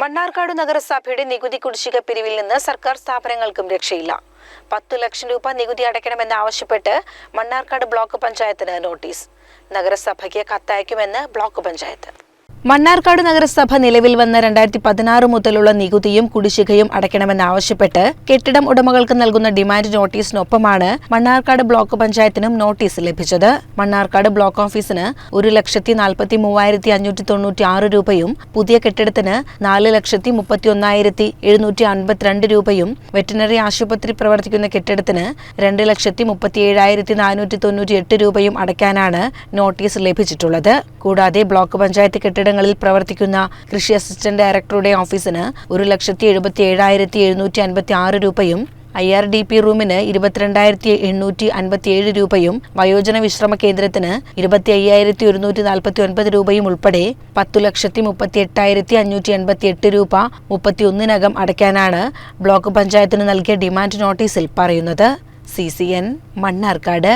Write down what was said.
മണ്ണാർക്കാട് നഗരസഭയുടെ നികുതി കുടിശ്ശിക പിരിവിൽ നിന്ന് സർക്കാർ സ്ഥാപനങ്ങൾക്കും രക്ഷയില്ല. പത്തു ലക്ഷം രൂപ നികുതി അടയ്ക്കണമെന്ന് ആവശ്യപ്പെട്ട് മണ്ണാർക്കാട് ബ്ലോക്ക് പഞ്ചായത്തിന് നോട്ടീസ്. നഗരസഭയ്ക്ക് കത്തയക്കുമെന്ന് ബ്ലോക്ക് പഞ്ചായത്ത്. മണ്ണാർക്കാട് നഗരസഭ നിലവിൽ വന്ന രണ്ടായിരത്തി പതിനാറ് മുതലുള്ള നികുതിയും കുടിശ്ശികയും അടയ്ക്കണമെന്നാവശ്യപ്പെട്ട് കെട്ടിടം ഉടമകൾക്ക് നൽകുന്ന ഡിമാൻഡ് നോട്ടീസിനൊപ്പമാണ് മണ്ണാർക്കാട് ബ്ലോക്ക് പഞ്ചായത്തിനും നോട്ടീസ് ലഭിച്ചത്. മണ്ണാർക്കാട് ബ്ലോക്ക് ഓഫീസിന് ഒരു ലക്ഷത്തി നാൽപ്പത്തി മൂവായിരത്തി അഞ്ഞൂറ്റി തൊണ്ണൂറ്റി ആറ് രൂപയും പുതിയ കെട്ടിടത്തിന് നാല് ലക്ഷത്തി മുപ്പത്തി ഒന്നായിരത്തി എഴുന്നൂറ്റി അൻപത്തിരണ്ട് രൂപയും വെറ്റിനറി ആശുപത്രി പ്രവർത്തിക്കുന്ന കെട്ടിടത്തിന് രണ്ട് ലക്ഷത്തി മുപ്പത്തി ഏഴായിരത്തി നാനൂറ്റി തൊണ്ണൂറ്റി എട്ട് രൂപയും അടയ്ക്കാനാണ് നോട്ടീസ് ലഭിച്ചിട്ടുള്ളത്. കൂടാതെ ബ്ലോക്ക് പഞ്ചായത്ത് കെട്ടിടങ്ങളിൽ പ്രവർത്തിക്കുന്ന കൃഷി അസിസ്റ്റന്റ് ഡയറക്ടറുടെ ഓഫീസിന് ഒരു ലക്ഷത്തി എഴുപത്തി ഏഴായിരത്തി എഴുന്നൂറ്റി അൻപത്തി ആറ് രൂപയും ഐ ആർ ഡി പി റൂമിന് ഇരുപത്തിരണ്ടായിരത്തി എണ്ണൂറ്റി അൻപത്തിയേഴ് രൂപയും വയോജന വിശ്രമ കേന്ദ്രത്തിന് ഇരുപത്തി അയ്യായിരത്തി ഒരുന്നൂറ്റി നാൽപ്പത്തി ഒൻപത് രൂപയും ഉൾപ്പെടെ പത്തു ലക്ഷത്തി മുപ്പത്തി എട്ടായിരത്തി അഞ്ഞൂറ്റി എൺപത്തി എട്ട് രൂപ മുപ്പത്തി ഒന്നിനകം അടയ്ക്കാനാണ് ബ്ലോക്ക് പഞ്ചായത്തിന് നൽകിയ ഡിമാൻഡ് നോട്ടീസിൽ പറയുന്നത്. C C N Mannarkkad.